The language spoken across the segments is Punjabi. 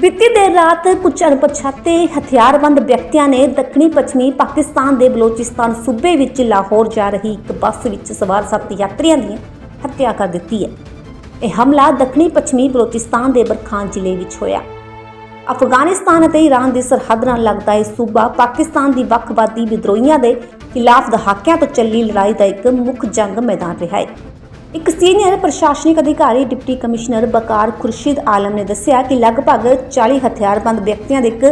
ਬੀਤੀ ਦੇਰ ਰਾਤ ਕੁਝ ਅਣਪਛਾਤੇ ਹਥਿਆਰਬੰਦ ਵਿਅਕਤੀਆਂ ਨੇ ਦੱਖਣੀ ਪੱਛਮੀ ਪਾਕਿਸਤਾਨ ਦੇ ਬਲੋਚਿਸਤਾਨ ਸੂਬੇ ਵਿੱਚ ਲਾਹੌਰ ਜਾ ਰਹੀ ਇੱਕ ਬੱਸ ਵਿੱਚ ਸਵਾਰ ਸੱਤ ਯਾਤਰੀਆਂ ਦੀ ਹੱਤਿਆ ਕਰ ਦਿੱਤੀ ਹੈ। ਇਹ ਹਮਲਾ ਦੱਖਣੀ ਪੱਛਮੀ ਬਲੋਚਿਸਤਾਨ ਦੇ ਬਰਖਾਨ ਜ਼ਿਲ੍ਹੇ ਵਿੱਚ ਹੋਇਆ। ਅਫਗਾਨਿਸਤਾਨ ਅਤੇ ਈਰਾਨ ਦੀ ਸਰਹੱਦ ਨਾਲ ਲੱਗਦਾ ਇਹ ਸੂਬਾ ਪਾਕਿਸਤਾਨ ਦੀ ਵੱਖਵਾਦੀ ਵਿਦਰੋਹੀਆਂ ਦੇ ਖਿਲਾਫ ਦਹਾਕਿਆਂ ਤੋਂ ਚੱਲੀ ਲੜਾਈ ਦਾ ਇੱਕ ਮੁੱਖ ਜੰਗ ਮੈਦਾਨ ਰਿਹਾ ਹੈ। ਇੱਕ ਸੀਨੀਅਰ ਪ੍ਰਸ਼ਾਸਨਿਕ ਅਧਿਕਾਰੀ ਡਿਪਟੀ ਕਮਿਸ਼ਨਰ ਬਕਾਰ ਖੁਰਸ਼ਿਦ ਆਲਮ ਨੇ ਦੱਸਿਆ ਕਿ ਲਗਭਗ 40 ਹਥਿਆਰਬੰਦ ਵਿਅਕਤੀਆਂ ਦੇ ਇੱਕ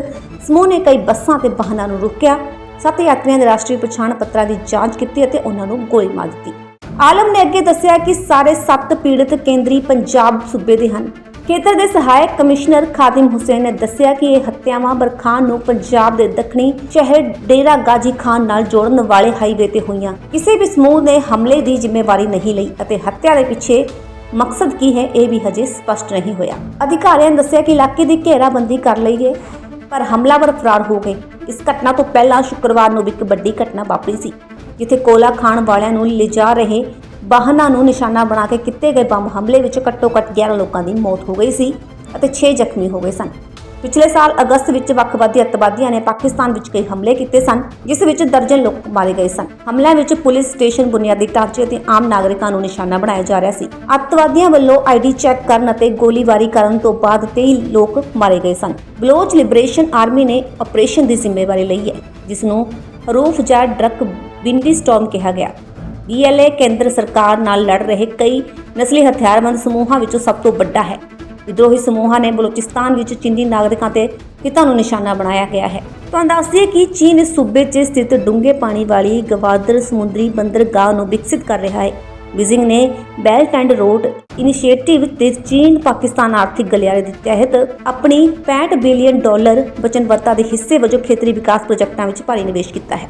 ਸਮੂਹ ਨੇ ਕਈ ਬੱਸਾਂ ਤੇ ਵਾਹਨਾਂ ਨੂੰ ਰੋਕਿਆ। ਸੱਤ ਯਾਤਰੀਆਂ ਦੇ ਰਾਸ਼ਟਰੀ ਪਛਾਣ ਪੱਤਰਾਂ ਦੀ ਜਾਂਚ ਕੀਤੀ ਅਤੇ ਉਹਨਾਂ ਨੂੰ ਗੋਲੀ ਮਾਰ ਦਿੱਤੀ। ਆਲਮ ਨੇ ਅੱਗੇ ਦੱਸਿਆ ਕਿ ਸਾਰੇ ਸੱਤ ਪੀੜਤ ਕੇਂਦਰੀ ਪੰਜਾਬ ਸੂਬੇ ਦੇ ਹਨ। ਖੇਤਰ ਦੇ ਸਹਾਇਕ ਕਮਿਸ਼ਨਰ ਖਾਦਿਮ ਹੁਸੈਨ ਨੇ ਦੱਸਿਆ ਕਿ ਇਹ ਹੱਤਿਆਵਾਂ ਬਰਖਾਨ ਨੂੰ ਪੰਜਾਬ ਦੇ ਦੱਖਣੀ ਸ਼ਹਿਰ ਡੇਰਾ ਗਾਜੀ ਖਾਨ ਨਾਲ ਜੋੜਨ ਵਾਲੇ ਹਾਈਵੇ ਤੇ ਹੋਈਆਂ। ਕਿਸੇ ਵੀ ਸਮੂਹ ਨੇ ਹਮਲੇ ਦੀ ਜ਼ਿੰਮੇਵਾਰੀ ਨਹੀਂ ਲਈ ਅਤੇ ਹੱਤਿਆ ਦੇ ਪਿੱਛੇ ਮਕਸਦ ਕੀ ਹੈ ਇਹ ਵੀ ਹਜੇ ਸਪਸ਼ਟ ਨਹੀਂ ਹੋਇਆ। ਅਧਿਕਾਰੀਆਂ ਨੇ ਦੱਸਿਆ ਕਿ ਇਲਾਕੇ ਦੀ ਘੇਰਾਬੰਦੀ ਕਰ ਲਈ ਹੈ ਪਰ ਹਮਲਾਵਰ ਫਰਾਰ ਹੋ ਗਏ। ਇਸ ਘਟਨਾ ਤੋਂ ਪਹਿਲਾਂ ਸ਼ੁੱਕਰਵਾਰ ਨੂੰ ਵੀ ਇੱਕ ਵੱਡੀ ਘਟਨਾ ਵਾਪਰੀ ਸੀ, ਜਿੱਥੇ ਕੋਲਾ ਖਾਣ ਵਾਲਿਆਂ ਨੂੰ ਲਿਜਾ ਰਹੇ ਵਾਹਨਾਂ ਨੂੰ ਨਿਸ਼ਾਨਾ ਬਣਾ ਕੇ ਕੀਤੇ ਗਏ ਬੰਬ ਹਮਲੇ ਵਿੱਚ ਘੱਟੋ-ਘੱਟ 11 ਲੋਕਾਂ ਦੀ ਮੌਤ ਹੋ ਗਈ ਸੀ ਅਤੇ 6 ਜ਼ਖਮੀ ਹੋ ਗਏ ਸਨ। ਪਿਛਲੇ ਸਾਲ ਅਗਸਤ ਵਿੱਚ ਵੱਖਵਾਦੀ ਅੱਤਵਾਦੀਆਂ ਨੇ ਪਾਕਿਸਤਾਨ ਵਿੱਚ ਕਈ ਹਮਲੇ ਕੀਤੇ ਸਨ, ਜਿਸ ਵਿੱਚ ਦਰਜਨ ਲੋਕ ਮਾਰੇ ਗਏ ਸਨ। ਹਮਲਿਆਂ ਵਿੱਚ ਪੁਲਿਸ ਸਟੇਸ਼ਨ ਬੁਨਿਆਦੀ ਢਾਂਚੇ ਅਤੇ ਆਮ ਨਾਗਰਿਕਾਂ ਨੂੰ ਨਿਸ਼ਾਨਾ ਬਣਾਇਆ ਜਾ ਰਿਹਾ ਸੀ। ਅੱਤਵਾਦੀਆਂ ਵੱਲੋਂ ਆਈਡੀ ਚੈੱਕ ਕਰਨ ਅਤੇ ਗੋਲੀਬਾਰੀ ਕਰਨ ਤੋਂ ਬਾਅਦ 23 ਲੋਕ ਮਾਰੇ ਗਏ ਸਨ। ਬਲੋਚ ਲਿਬਰੇਸ਼ਨ ਆਰਮੀ ਨੇ ਆਪਰੇਸ਼ਨ ਦੀ ਜ਼ਿੰਮੇਵਾਰੀ ਲਈ ਹੈ, ਜਿਸ ਨੂੰ ਰੂਫ ਜਾਂ ਡਰਕ ਵਿੰਡੀ ਸਟਾਰਮ ਕਿਹਾ ਗਿਆ। ਬੀਐਲਏ ਕੇਂਦਰ ਸਰਕਾਰ ਨਾਲ ਲੜ ਰਹੇ ਕਈ ਨਸਲੀ ਹਥਿਆਰਬੰਦ ਸਮੂਹਾਂ ਵਿੱਚੋਂ ਸਭ ਤੋਂ ਵੱਡਾ ਹੈ। ਵਿਦਰੋਹੀ ਸਮੂਹਾਂ ਨੇ ਬਲੋਚਿਸਤਾਨ ਵਿੱਚ ਚੀਨੀ ਨਾਗਰਿਕਾਂ ਤੇ ਹਿੱਤਾਂ ਨੂੰ ਨਿਸ਼ਾਨਾ ਬਣਾਇਆ ਗਿਆ ਹੈ। ਤੁਹਾਨੂੰ ਦੱਸ ਦਈਏ ਕਿ ਚੀਨ ਇਸ ਸੂਬੇ 'ਚ ਸਥਿਤ ਡੂੰਘੇ ਪਾਣੀ ਵਾਲੀ ਗਵਾਦਰ ਸਮੁੰਦਰੀ ਬੰਦਰਗਾਹ ਨੂੰ ਵਿਕਸਿਤ ਕਰ ਰਿਹਾ ਹੈ। ਬੀਜ਼ਿੰਗ ਨੇ ਬੈਲਟ ਐਂਡ ਰੋਡ ਇਨੀਸ਼ੀਏਟਿਵ ਤੇ ਚੀਨ ਪਾਕਿਸਤਾਨ ਆਰਥਿਕ ਗਲਿਆਰੇ ਦੇ ਤਹਿਤ ਆਪਣੀ 65 ਬਿਲੀਅਨ ਡਾਲਰ ਵਚਨਬੱਧਤਾ ਦੇ ਹਿੱਸੇ ਵਜੋਂ ਖੇਤਰੀ ਵਿਕਾਸ ਪ੍ਰੋਜੈਕਟਾਂ ਵਿੱਚ ਭਾਰੀ ਨਿਵੇਸ਼ ਕੀਤਾ ਹੈ।